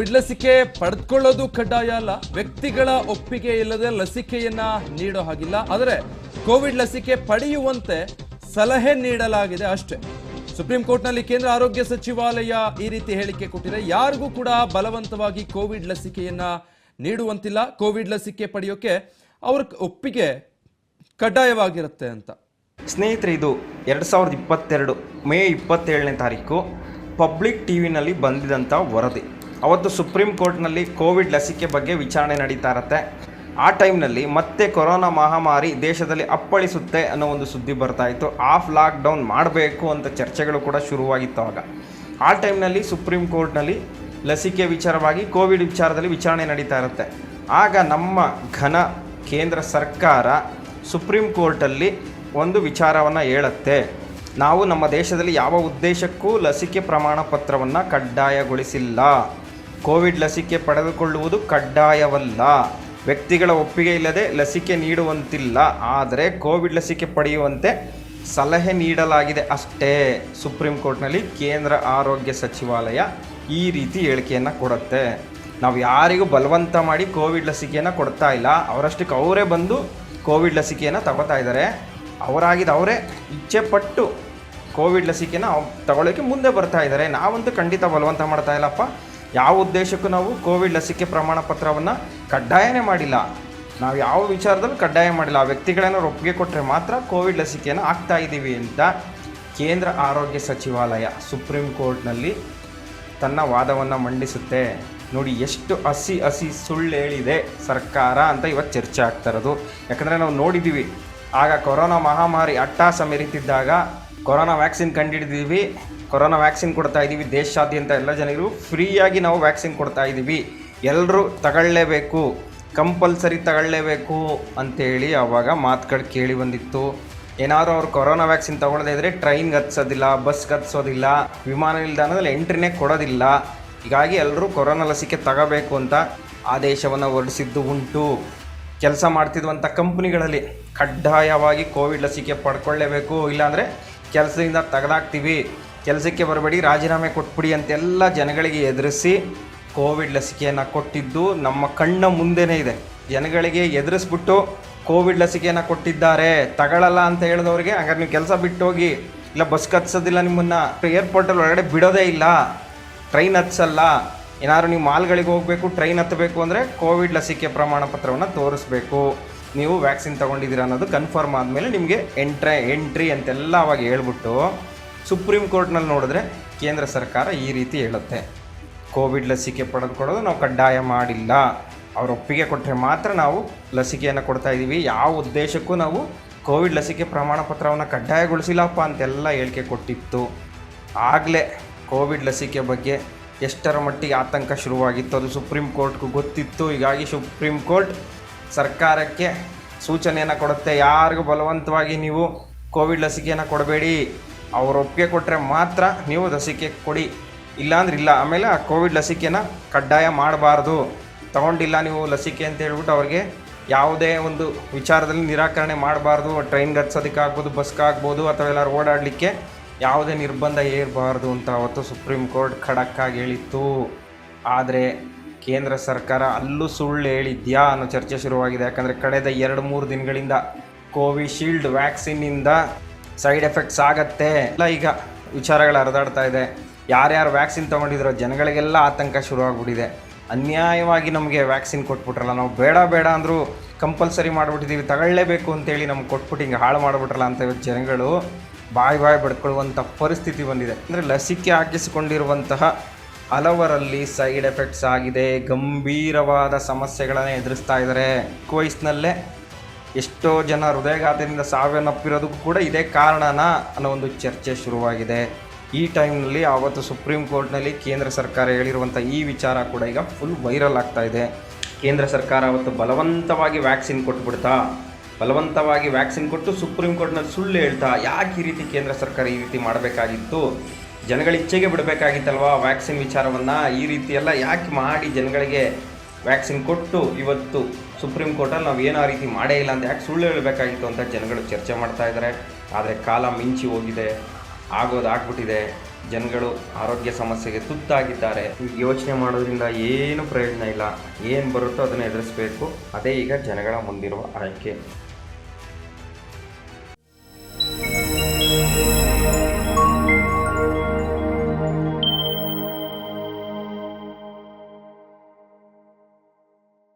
Covid ಲಸಿಕೆ ಪಡೆದುಕೊಳ್ಳೋದು ಕಡ್ಡಾಯ ಅಲ್ಲ. ವ್ಯಕ್ತಿಗಳ ಒಪ್ಪಿಗೆ ಇಲ್ಲದೆ ಲಸಿಕೆಯನ್ನ ನೀಡೋ ಹಾಗಿಲ್ಲ. ಆದರೆ ಕೋವಿಡ್ ಲಸಿಕೆ ಪಡೆಯುವಂತೆ ಸಲಹೆ ನೀಡಲಾಗಿದೆ ಅಷ್ಟೇ. ಸುಪ್ರೀಂ ಕೋರ್ಟ್ನಲ್ಲಿ ಕೇಂದ್ರ ಆರೋಗ್ಯ ಸಚಿವಾಲಯ ಈ ರೀತಿ ಹೇಳಿಕೆ ಕೊಟ್ಟಿದೆ. ಯಾರಿಗೂ ಕೂಡ ಬಲವಂತವಾಗಿ ಕೋವಿಡ್ ಲಸಿಕೆಯನ್ನ ನೀಡುವಂತಿಲ್ಲ. ಕೋವಿಡ್ ಲಸಿಕೆ ಪಡೆಯೋಕೆ ಅವ್ರ ಒಪ್ಪಿಗೆ ಕಡ್ಡಾಯವಾಗಿರುತ್ತೆ ಅಂತ. ಸ್ನೇಹಿತರೆ, ಇದು ಎರಡು ಸಾವಿರದ ಇಪ್ಪತ್ತೆರಡು ಮೇ ಇಪ್ಪತ್ತೇಳನೇ ತಾರೀಕು ಪಬ್ಲಿಕ್ ಟಿ ವಿನಲ್ಲಿ ಬಂದಿದಂಥ ವರದಿ. ಅವತ್ತು ಸುಪ್ರೀಂ ಕೋರ್ಟ್ನಲ್ಲಿ ಕೋವಿಡ್ ಲಸಿಕೆ ಬಗ್ಗೆ ವಿಚಾರಣೆ ನಡೀತಾ ಇರತ್ತೆ ಆ ಟೈಮ್ನಲ್ಲಿ ಮತ್ತೆ ಕೊರೋನಾ ಮಹಾಮಾರಿ ದೇಶದಲ್ಲಿ ಅಪ್ಪಳಿಸುತ್ತೆ ಅನ್ನೋ ಒಂದು ಸುದ್ದಿ ಬರ್ತಾ ಇತ್ತು. ಆಫ್ ಲಾಕ್ಡೌನ್ ಮಾಡಬೇಕು ಅಂತ ಚರ್ಚೆಗಳು ಕೂಡ ಶುರುವಾಗಿತ್ತು ಆವಾಗ ಆ ಟೈಮ್ನಲ್ಲಿ ಸುಪ್ರೀಂ ಕೋರ್ಟ್ನಲ್ಲಿ ಲಸಿಕೆ ವಿಚಾರವಾಗಿ, ಕೋವಿಡ್ ವಿಚಾರದಲ್ಲಿ ವಿಚಾರಣೆ ನಡೀತಾ ಇರುತ್ತೆ. ಆಗ ನಮ್ಮ ಘನ ಕೇಂದ್ರ ಸರ್ಕಾರ ಸುಪ್ರೀಂ ಕೋರ್ಟಲ್ಲಿ ಒಂದು ವಿಚಾರವನ್ನು ಹೇಳುತ್ತೆ. ನಾವು ನಮ್ಮ ದೇಶದಲ್ಲಿ ಯಾವ ಉದ್ದೇಶಕ್ಕೂ ಲಸಿಕೆ ಪ್ರಮಾಣ ಪತ್ರವನ್ನು ಕಡ್ಡಾಯಗೊಳಿಸಿಲ್ಲ. ಕೋವಿಡ್ ಲಸಿಕೆ ಪಡೆದುಕೊಳ್ಳುವುದು ಕಡ್ಡಾಯವಲ್ಲ. ವ್ಯಕ್ತಿಗಳ ಒಪ್ಪಿಗೆ ಇಲ್ಲದೆ ಲಸಿಕೆ ನೀಡುವಂತಿಲ್ಲ. ಆದರೆ ಕೋವಿಡ್ ಲಸಿಕೆ ಪಡೆಯುವಂತೆ ಸಲಹೆ ನೀಡಲಾಗಿದೆ ಅಷ್ಟೇ. ಸುಪ್ರೀಂ ಕೋರ್ಟ್ನಲ್ಲಿ ಕೇಂದ್ರ ಆರೋಗ್ಯ ಸಚಿವಾಲಯ ಈ ರೀತಿ ಹೇಳಿಕೆಯನ್ನು ಕೊಡುತ್ತೆ. ನಾವು ಯಾರಿಗೂ ಬಲವಂತ ಮಾಡಿ ಕೋವಿಡ್ ಲಸಿಕೆಯನ್ನು ಕೊಡ್ತಾ ಇಲ್ಲ. ಅವರಷ್ಟಕ್ಕೆ ಅವರೇ ಬಂದು ಕೋವಿಡ್ ಲಸಿಕೆಯನ್ನು ತಗೋತಾ ಇದ್ದಾರೆ ಅವರಾಗಿದ್ದು ಅವರೇ ಇಚ್ಛೆ ಪಟ್ಟು ಕೋವಿಡ್ ಲಸಿಕೆನ ತಗೊಳ್ಳೋಕ್ಕೆ ಮುಂದೆ ಬರ್ತಾ ಇದ್ದಾರೆ ನಾವಂತೂ ಖಂಡಿತ ಬಲವಂತ ಮಾಡ್ತಾ ಇಲ್ಲಪ್ಪ. ಯಾವ ಉದ್ದೇಶಕ್ಕೂ ನಾವು ಕೋವಿಡ್ ಲಸಿಕೆ ಪ್ರಮಾಣ ಪತ್ರವನ್ನು ಕಡ್ಡಾಯನೇ ಮಾಡಿಲ್ಲ. ನಾವು ಯಾವ ವಿಚಾರದಲ್ಲೂ ಕಡ್ಡಾಯ ಮಾಡಿಲ್ಲ. ಆ ವ್ಯಕ್ತಿಗಳೇನಾದ್ರು ಒಪ್ಪಿಗೆ ಕೊಟ್ಟರೆ ಮಾತ್ರ ಕೋವಿಡ್ ಲಸಿಕೆಯನ್ನು ಹಾಕ್ತಾ ಇದ್ದೀವಿ ಅಂತ ಕೇಂದ್ರ ಆರೋಗ್ಯ ಸಚಿವಾಲಯ ಸುಪ್ರೀಂ ಕೋರ್ಟ್ನಲ್ಲಿ ತನ್ನ ವಾದವನ್ನು ಮಂಡಿಸುತ್ತೆ. ನೋಡಿ ಎಷ್ಟು ಹಸಿ ಹಸಿ ಸುಳ್ಳು ಹೇಳಿದೆ ಸರ್ಕಾರ ಅಂತ ಇವತ್ತು ಚರ್ಚೆ ಆಗ್ತಾ ಇರೋದು. ಯಾಕಂದರೆ ನಾವು ನೋಡಿದ್ದೀವಿ. ಆಗ ಕೊರೋನಾ ಮಹಾಮಾರಿ ಅಟ್ಟಾಸ ಮೆರೀತಿದ್ದಾಗ ಕೊರೋನಾ ವ್ಯಾಕ್ಸಿನ್ ಕಂಡುಹಿಡಿದೀವಿ ಕೊರೋನಾ ವ್ಯಾಕ್ಸಿನ್ ಕೊಡ್ತಾ ಇದ್ದೀವಿ ದೇಶಾದ್ಯಂತ ಎಲ್ಲ ಜನರು. ಫ್ರೀಯಾಗಿ ನಾವು ವ್ಯಾಕ್ಸಿನ್ ಕೊಡ್ತಾ ಇದ್ದೀವಿ ಎಲ್ಲರೂ ತಗೊಳ್ಳೇಬೇಕು. ಕಂಪಲ್ಸರಿ ತಗೊಳ್ಳೇಬೇಕು ಅಂತೇಳಿ ಆವಾಗ ಮಾತುಗಳು ಕೇಳಿ ಬಂದಿತ್ತು. ಏನಾದರೂ ಅವ್ರು ಕೊರೋನಾ ವ್ಯಾಕ್ಸಿನ್ ತಗೊಳ್ಳದೇ ಇದ್ದರೆ ಟ್ರೈನ್ಗೆ ಹತ್ಸೋದಿಲ್ಲ ಬಸ್ಗೆ ಹತ್ಸೋದಿಲ್ಲ ವಿಮಾನ ನಿಲ್ದಾಣದಲ್ಲಿ ಎಂಟ್ರಿನೇ ಕೊಡೋದಿಲ್ಲ. ಹೀಗಾಗಿ ಎಲ್ಲರೂ ಕೊರೋನಾ ಲಸಿಕೆ ತಗೋಬೇಕು ಅಂತ ಆದೇಶವನ್ನು ಹೊರಡಿಸಿದ್ದು ಉಂಟು. ಕೆಲಸ ಮಾಡ್ತಿದ್ವಂಥ ಕಂಪ್ನಿಗಳಲ್ಲಿ ಕಡ್ಡಾಯವಾಗಿ ಕೋವಿಡ್ ಲಸಿಕೆ ಪಡ್ಕೊಳ್ಳೇಬೇಕು. ಇಲ್ಲಾಂದರೆ ಕೆಲಸದಿಂದ ತೆಗೆದಾಕ್ತೀವಿ. ಕೆಲಸಕ್ಕೆ ಬರಬೇಡಿ, ರಾಜೀನಾಮೆ ಕೊಟ್ಬಿಡಿ ಅಂತೆಲ್ಲ ಜನಗಳಿಗೆ ಎದುರಿಸಿ ಕೋವಿಡ್ ಲಸಿಕೆಯನ್ನು ಕೊಟ್ಟಿದ್ದು ನಮ್ಮ ಕಣ್ಣ ಮುಂದೆನೇ ಇದೆ. ಜನಗಳಿಗೆ ಎದುರಿಸ್ಬಿಟ್ಟು ಕೋವಿಡ್ ಲಸಿಕೆಯನ್ನು ಕೊಟ್ಟಿದ್ದಾರೆ. ತಗೊಳ್ಳಲ್ಲ ಅಂತ ಹೇಳಿದವ್ರಿಗೆ, ಹಂಗಾರೆ ನೀವು ಕೆಲಸ ಬಿಟ್ಟು ಹೋಗಿ ಇಲ್ಲ ಬಸ್ ಹತ್ಸೋದಿಲ್ಲ ನಿಮ್ಮನ್ನು ಏರ್ಪೋರ್ಟಲ್ಲಿ ಒಳಗಡೆ ಬಿಡೋದೇ ಇಲ್ಲ. ಟ್ರೈನ್ ಹತ್ಸಲ್ಲ. ಏನಾದ್ರು ನೀವು ಮಾಲ್ಗಳಿಗೆ ಹೋಗಬೇಕು ಟ್ರೈನ್ ಹತ್ತಬೇಕು ಅಂದರೆ ಕೋವಿಡ್ ಲಸಿಕೆ ಪ್ರಮಾಣ ಪತ್ರವನ್ನು ತೋರಿಸ್ಬೇಕು. ನೀವು ವ್ಯಾಕ್ಸಿನ್ ತೊಗೊಂಡಿದ್ದೀರಾ ಅನ್ನೋದು ಕನ್ಫರ್ಮ್ ಆದಮೇಲೆ ನಿಮಗೆ ಎಂಟ್ರೆ ಎಂಟ್ರಿ ಅಂತೆಲ್ಲ ಅವಾಗ ಹೇಳ್ಬಿಟ್ಟು ಸುಪ್ರೀಂ ಕೋರ್ಟ್ನಲ್ಲಿ ನೋಡಿದ್ರೆ ಕೇಂದ್ರ ಸರ್ಕಾರ ಈ ರೀತಿ ಹೇಳುತ್ತೆ. ಕೋವಿಡ್ ಲಸಿಕೆ ಪಡೆದುಕೊಳ್ಳೋದು ನಾವು ಕಡ್ಡಾಯ ಮಾಡಿಲ್ಲ. ಅವ್ರ ಒಪ್ಪಿಗೆ ಕೊಟ್ಟರೆ ಮಾತ್ರ ನಾವು ಲಸಿಕೆಯನ್ನು ಕೊಡ್ತಾ ಇದ್ದೀವಿ ಯಾವ ಉದ್ದೇಶಕ್ಕೂ ನಾವು ಕೋವಿಡ್ ಲಸಿಕೆ ಪ್ರಮಾಣ ಪತ್ರವನ್ನು ಕಡ್ಡಾಯಗೊಳಿಸಿಲ್ಲಪ್ಪ ಅಂತೆಲ್ಲ ಹೇಳಿಕೆ ಕೊಟ್ಟಿತ್ತು. ಆಗಲೇ ಕೋವಿಡ್ ಲಸಿಕೆ ಬಗ್ಗೆ ಎಷ್ಟರ ಮಟ್ಟಿಗೆ ಆತಂಕ ಶುರುವಾಗಿತ್ತು ಅದು ಸುಪ್ರೀಂ ಕೋರ್ಟ್ಗೂ ಗೊತ್ತಿತ್ತು. ಹೀಗಾಗಿ ಸುಪ್ರೀಂ ಕೋರ್ಟ್ ಸರ್ಕಾರಕ್ಕೆ ಸೂಚನೆಯನ್ನು ಕೊಡುತ್ತೆ. ಯಾರಿಗೂ ಬಲವಂತವಾಗಿ ನೀವು ಕೋವಿಡ್ ಲಸಿಕೆಯನ್ನು ಕೊಡಬೇಡಿ. ಅವ್ರ ಒಪ್ಪಿಗೆ ಕೊಟ್ಟರೆ ಮಾತ್ರ ನೀವು ಲಸಿಕೆ ಕೊಡಿ. ಇಲ್ಲಾಂದ್ರೆ ಇಲ್ಲ. ಆಮೇಲೆ ಆ ಕೋವಿಡ್ ಲಸಿಕೆನ ಕಡ್ಡಾಯ ಮಾಡಬಾರ್ದು. ತಗೊಂಡಿಲ್ಲ ನೀವು ಲಸಿಕೆ ಅಂತ ಹೇಳ್ಬಿಟ್ಟು ಅವ್ರಿಗೆ ಯಾವುದೇ ಒಂದು ವಿಚಾರದಲ್ಲಿ ನಿರಾಕರಣೆ ಮಾಡಬಾರ್ದು. ಟ್ರೈನ್ಗೆ ಹತ್ಸೋದಕ್ಕಾಗ್ಬೋದು ಬಸ್ಗಾಗ್ಬೋದು ಅಥವಾ ಎಲ್ಲರೂ ಓಡಾಡಲಿಕ್ಕೆ ಯಾವುದೇ ನಿರ್ಬಂಧ ಏರಬಾರ್ದು ಅಂತ ಅವತ್ತು ಸುಪ್ರೀಂ ಕೋರ್ಟ್ ಖಡಕ್ಕಾಗಿ ಹೇಳಿತ್ತು. ಆದರೆ ಕೇಂದ್ರ ಸರ್ಕಾರ ಅಲ್ಲೂ ಸುಳ್ಳು ಹೇಳಿದ್ಯಾ ಅನ್ನೋ ಚರ್ಚೆ ಶುರುವಾಗಿದೆ. ಯಾಕಂದರೆ ಕಳೆದ ಎರಡು ಮೂರು ದಿನಗಳಿಂದ ಕೋವಿಶೀಲ್ಡ್ ವ್ಯಾಕ್ಸಿನ್ನಿಂದ ಸೈಡ್ ಎಫೆಕ್ಟ್ಸ್ ಆಗತ್ತೆ. ಎಲ್ಲ ಈಗ ವಿಚಾರಗಳು ಹರಿದಾಡ್ತಾ ಇದೆ. ಯಾರ್ಯಾರು ವ್ಯಾಕ್ಸಿನ್ ತೊಗೊಂಡಿದ್ರೋ ಜನಗಳಿಗೆಲ್ಲ ಆತಂಕ ಶುರುವಾಗ್ಬಿಟ್ಟಿದೆ. ಅನ್ಯಾಯವಾಗಿ ನಮಗೆ ವ್ಯಾಕ್ಸಿನ್ ಕೊಟ್ಬಿಟ್ರಲ್ಲ, ನಾವು ಬೇಡ ಬೇಡ ಅಂದರೂ ಕಂಪಲ್ಸರಿ ಮಾಡಿಬಿಟ್ಟಿದ್ದೀವಿ ತಗೊಳ್ಳೇಬೇಕು ಅಂತೇಳಿ ನಮ್ಗೆ ಕೊಟ್ಬಿಟ್ಟು ಹಿಂಗೆ ಹಾಳು ಮಾಡಿಬಿಟ್ರಲ್ಲ ಅಂತ ಇವತ್ತು ಜನಗಳು ಬಾಯಿ ಬಾಯಿ ಬಡ್ಕೊಳ್ಳುವಂಥ ಪರಿಸ್ಥಿತಿ ಬಂದಿದೆ. ಅಂದರೆ ಲಸಿಕೆ ಹಾಕಿಸಿಕೊಂಡಿರುವಂತಹ ಹಲವರಲ್ಲಿ ಸೈಡ್ ಎಫೆಕ್ಟ್ಸ್ ಆಗಿದೆ, ಗಂಭೀರವಾದ ಸಮಸ್ಯೆಗಳನ್ನು ಎದುರಿಸ್ತಾ ಇದ್ದಾರೆ. ವಯಸ್ಸಿನಲ್ಲೇ ಎಷ್ಟೋ ಜನ ಹೃದಯಘಾತದಿಂದ ಸಾವನ್ನಪ್ಪಿರೋದಕ್ಕೂ ಕೂಡ ಇದೇ ಕಾರಣನ ಅನ್ನೋ ಒಂದು ಚರ್ಚೆ ಶುರುವಾಗಿದೆ. ಈ ಟೈಮ್ನಲ್ಲಿ ಆವತ್ತು ಸುಪ್ರೀಂ ಕೋರ್ಟ್ನಲ್ಲಿ ಕೇಂದ್ರ ಸರ್ಕಾರ ಹೇಳಿರುವಂಥ ಈ ವಿಚಾರ ಕೂಡ ಈಗ ಫುಲ್ ವೈರಲ್ ಆಗ್ತಾ ಇದೆ. ಕೇಂದ್ರ ಸರ್ಕಾರ ಅವತ್ತು ಬಲವಂತವಾಗಿ ವ್ಯಾಕ್ಸಿನ್ ಕೊಟ್ಬಿಡ್ತಾ, ಬಲವಂತವಾಗಿ ವ್ಯಾಕ್ಸಿನ್ ಕೊಟ್ಟು ಸುಪ್ರೀಂ ಕೋರ್ಟ್ನಲ್ಲಿ ಸುಳ್ಳು ಹೇಳ್ತಾ, ಯಾಕೆ ಈ ರೀತಿ ಕೇಂದ್ರ ಸರ್ಕಾರ ಈ ರೀತಿ ಮಾಡಬೇಕಾಗಿತ್ತು? ಜನಗಳ ಇಚ್ಛೆಗೆ ಬಿಡಬೇಕಾಗಿತ್ತಲ್ವಾ ವ್ಯಾಕ್ಸಿನ್ ವಿಚಾರವನ್ನು? ಈ ರೀತಿ ಎಲ್ಲ ಯಾಕೆ ಮಾಡಿ ಜನಗಳಿಗೆ ವ್ಯಾಕ್ಸಿನ್ ಕೊಟ್ಟು ಇವತ್ತು ಸುಪ್ರೀಂ ಕೋರ್ಟಲ್ಲಿ ನಾವು ಏನೋ ಆ ರೀತಿ ಮಾಡೇ ಇಲ್ಲ ಅಂತ ಯಾಕೆ ಸುಳ್ಳು ಹೇಳಬೇಕಾಗಿತ್ತು ಅಂತ ಜನಗಳು ಚರ್ಚೆ ಮಾಡ್ತಾ ಇದ್ದಾರೆ ಆದರೆ ಕಾಲ ಮಿಂಚಿ ಹೋಗಿದೆ, ಆಗೋದು ಆಗ್ಬಿಟ್ಟಿದೆ. ಜನಗಳು ಆರೋಗ್ಯ ಸಮಸ್ಯೆಗೆ ತುತ್ತಾಗಿದ್ದಾರೆ. ಯೋಚನೆ ಮಾಡೋದ್ರಿಂದ ಏನು ಪ್ರಯೋಜನ ಇಲ್ಲ. ಏನು ಬರುತ್ತೋ ಅದನ್ನು ಎದುರಿಸಬೇಕು. ಅದೇ ಈಗ ಜನಗಳ ಮುಂದಿರುವ ಆಯ್ಕೆ.